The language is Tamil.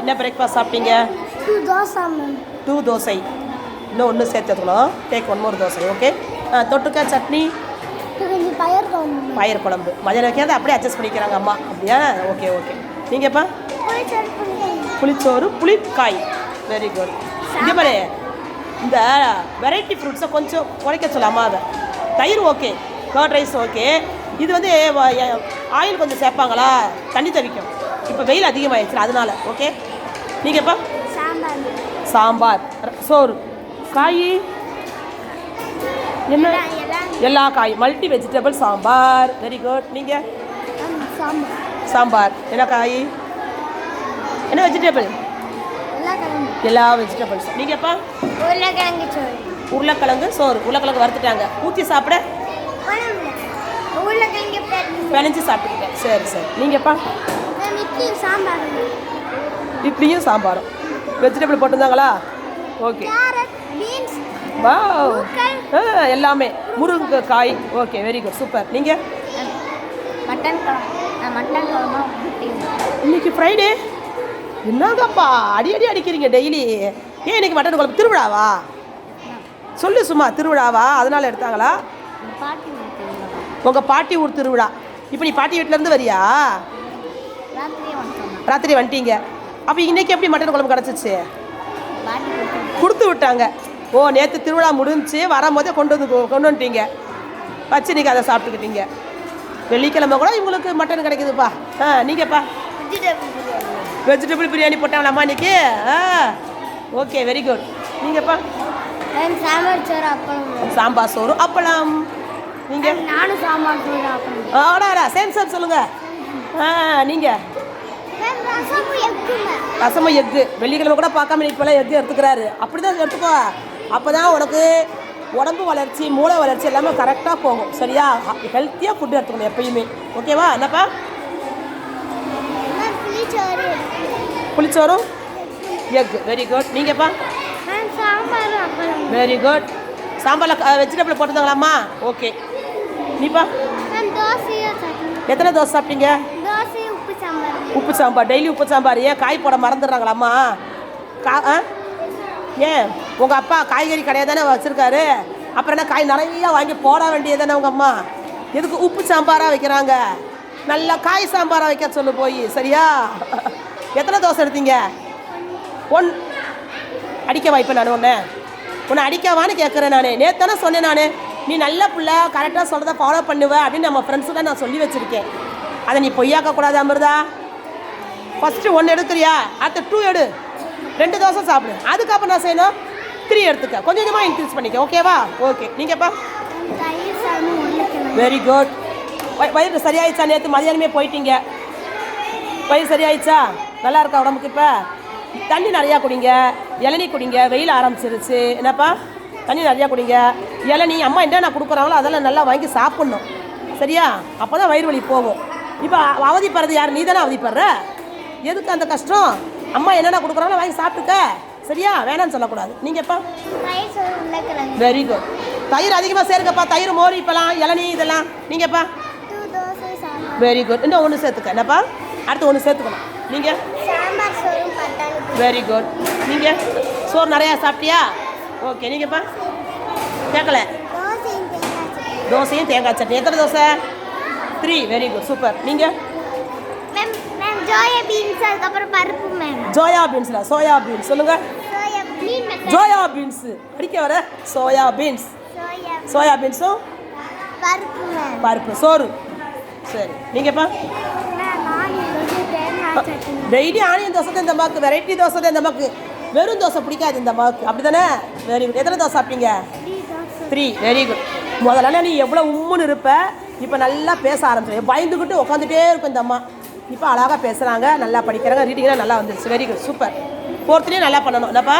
என்ன பிரேக்ஃபாஸ்ட் சாப்பிட்டீங்க? டூ தோசை. டூ தோசை. இன்னும் ஒன்று சேர்த்து எடுத்துக்கணும். Take one more dosa okay தொட்டுக்க சட்னி? பயிர் குழம்பு. பயிர் குழம்பு. மதியானம் வைக்காத அப்படியே அட்ஜஸ்ட் பண்ணிக்கிறாங்க அம்மா. அப்படியா? ஓகே ஓகே நீங்கப்பா புளிச்சோறு புளிக்காய். வெரி குட் இங்கே பாரு இந்த வெரைட்டி ஃப்ரூட்ஸை கொஞ்சம் குறைக்க சொல்ல அம்மாவை தயிர் ஓகே கர்ட் ரைஸ் ஓகே இது வந்து ஆயில் கொஞ்சம் சேர்ப்பாங்களா? தண்ணி தவிக்கும் இப்போ வெயில் அதிகமாகிடுச்சு அதனால ஓகே நீங்கப்பா சாம்பார். சாம்பார். சோறு. காய்? என்ன? எல்லா காய் multi vegetable sambar. Very good நீங்கள் சாம்பார். என்ன காய்? என்ன வெஜிடபிள்? எல்லா வெஜிடபிள்ஸ் நீங்கப்பா உருளைக்கிழங்கு சோறு. உருளைக்கிழங்கு சோறு. உருளைக்கிழங்கு வறுத்துட்டாங்க. ஊற்றி சாப்பிட? உருளைக்கிழங்கு பிணைஞ்சு சாப்பிட்டுக்கிட்டேன். சரி சரி. இட்லி சாம்பார் இட்லியும் சாம்பாரும். வெஜிடபிள் போட்டிருந்தாங்களா? ஓகே வா. எல்லாமே. முருங்கைக்காய் ஓகே வெரி குட் சூப்பர் நீங்கள் மட்டன் மட்டன் இன்னைக்கு ஃப்ரைடே என்னங்கப்பா அடி அடி அடிக்கிறீங்க டெய்லி ஏன் இன்னைக்கு மட்டன் குழம்பு? திருவிழாவா? சொல்லு சும்மா திருவிழாவா? அதனால எடுத்தாங்களா? உங்கள் பாட்டி ஊர் திருவிழா. இப்போ நீ பாட்டி வீட்டிலேருந்து வரியா? ராத்திரி வந்துட்டீங்க. அப்போ இன்னைக்கு எப்படி மட்டன் குழம்பு கிடச்சிச்சு? கொடுத்து விட்டாங்க. ஓ நேற்று திருவிழா முடிஞ்சுச்சு வரும்போதே கொண்டு வந்து கொண்டு வந்துட்டீங்க. வச்சு இன்னைக்கு அதை சாப்பிட்டுக்கிட்டீங்க. வெள்ளிக்கிழமை கூட இவங்களுக்கு மட்டன் கிடைக்குதுப்பா. ஆ நீங்கப்பா. வெஜிடபிள் பிரியாணி. போட்டாங்களாம்மா இன்னைக்கு? ஆ ஓகே வெரி குட் நீங்கப்பா. மேம் சாம்பார் சோறு அப்பளம். சாம்பார் சோறு அப்பளம். நீங்கள் நானும் சாம்பார் சோறு அப்பளம். ஆடாடா சேம் சார் சொல்லுங்கள் ஆ நீங்கள் ரசமும் எக்கு வெள்ளிக்கிழமை கூட பார்க்காம இப்போலாம் எக்கு எடுத்துக்கிறாரு. அப்படி தான் எடுத்துக்கோ. அப்போ தான் உனக்கு உடம்பு வளர்ச்சி மூளை வளர்ச்சி எல்லாமே கரெக்டாக போகும். சரியா? ஹெல்த்தியாக ஃபுட்டு எடுத்துக்கணும் எப்பயுமே. ஓகேவா என்னப்பா? புளிச்சோறும் எக் வெரி குட் நீங்கப்பா? வெரி குட் சாம்பாரில் வெஜிடபிள் போட்டுருந்தாங்களாம்மா? ஓகே நீப்பா? எத்தனை தோசை சாப்பிட்டீங்க? உப்பு சாம்பார். டெய்லி உப்பு சாம்பார். ஏன் காய் போட மறந்துடுறாங்களாம்மா கா ஆ? ஏன்? உங்கள் அப்பா காய்கறி கடையை தானே வச்சுருக்காரு. அப்புறம் என்ன காய் நிறையா வாங்கி போட வேண்டியது தானே உங்கள் அம்மா? எதுக்கு உப்பு சாம்பாராக வைக்கிறாங்க? நல்லா காய் சாம்பாராக வைக்க சொல்லு போய் சரியா? எத்தனை தோசை எடுத்தீங்க? ஒன் அடிக்க வாய்ப்பேன் நான் ஒன்று உன்னை அடிக்கவான்னு கேட்குறேன் நான். நேற்று தானே சொன்னேன் நான். நீ நல்ல பிள்ளை கரெக்டாக சொல்கிறத ஃபாலோ பண்ணுவேன் அப்படின்னு நம்ம ஃப்ரெண்ட்ஸு தான் நான் சொல்லி வச்சுருக்கேன். அதை நீ பொய்யாக்க கூடாது அமிர்தா ஃபஸ்ட்டு ஒன்று எடுக்கிறியா அடுத்த டூ எடு. ரெண்டு தோசை சாப்பிடு. அதுக்கப்புறம் நான் செய்யணும்? த்ரீ எடுத்துக்க. கொஞ்சம் கொஞ்சமாக இன்க்ரீஸ் பண்ணிக்க. ஓகேவா ஓகே நீங்கப்பா வெரி குட் வயிறு சரியாயிடுச்சா நேற்று மதியானமே போயிட்டீங்க. வயிறு சரியாயிடுச்சா? நல்லா இருக்கா உடம்புக்கு இப்போ? தண்ணி நிறையா குடிங்க. இளநீ குடிங்க. வெயில் ஆரம்பிச்சிருச்சு. என்னப்பா? தண்ணி நிறையா குடிங்க. இளநீ அம்மா என்னென்ன கொடுக்குறாங்களோ அதெல்லாம் நல்லா வாங்கி சாப்பிட்ணும். சரியா? அப்போ தான் வயிறு வலி போகும். இப்போ அவதிப்படுறது யார்? நீ தானே அவதிப்படுற? எதுக்கு அந்த கஷ்டம்? அம்மா என்னென்ன கொடுக்குறாங்களோ வாங்கி சாப்பிட்டுக்க. சரியா? வேணாம்னு சொல்லக்கூடாது. சோறு உருளைக்கிழங்கு. வெரி குட் தயிர் அதிகமாக சேருங்கப்பா தயிர் மோர் இப்போலாம் இளநீ இதெல்லாம். சாம்பார். வெரி குட் இன்னும் ஒன்று சேர்த்துக்க. என்னப்பா? அடுத்து ஒன்று சேர்த்துக்கணும். நீங்கள் வெரி குட் நீங்கள் சோறு நிறையா சாப்பிட்டியா? ஓகே நீங்கப்பா கேட்கல தோசையும் தேங்காய் சட்னி. எத்தனை dosa? Three very good super நீங்கள் மேம் ஜோயா பீன்ஸ் அதுக்கப்புறம் பருப்பு மேம் ஜோயா பீன்ஸில் சோயா பீன்ஸ் மெத்தட் ஜோயா பீன்ஸு அடிக்க வர சோயா பீன்ஸ் சோயா பீன்ஸும் பருப்பு மேம் பருப்பு. சோறு. சரி. நீங்கப்பா டெய்லி ஆனியன் தோசை இந்த அம்மாவுக்கு வெரைட்டி தோசை தான் இந்த அம்மாவுக்கு வெறும் தோசை பிடிக்காது இந்த அம்மாவுக்கு அப்படி தானே வெரி குட் எத்தனை தோசை சாப்பிட்டீங்க? த்ரீ வெரி குட் முதல்ல நீ எவ்வளோ உம்முன்னு இருப்ப. இப்போ நல்லா பேச ஆரம்பிச்சிடும் பயந்துக்கிட்டு உட்காந்துட்டே இருக்கும் இந்த அம்மா. இப்போ அழகாக பேசுகிறாங்க நல்லா படிக்கிறாங்க ரீடிங்லாம் நல்லா வந்துருச்சு. வெரி குட் சூப்பர் ஃபோர்த்துலேயும் நல்லா பண்ணணும். என்னப்பா?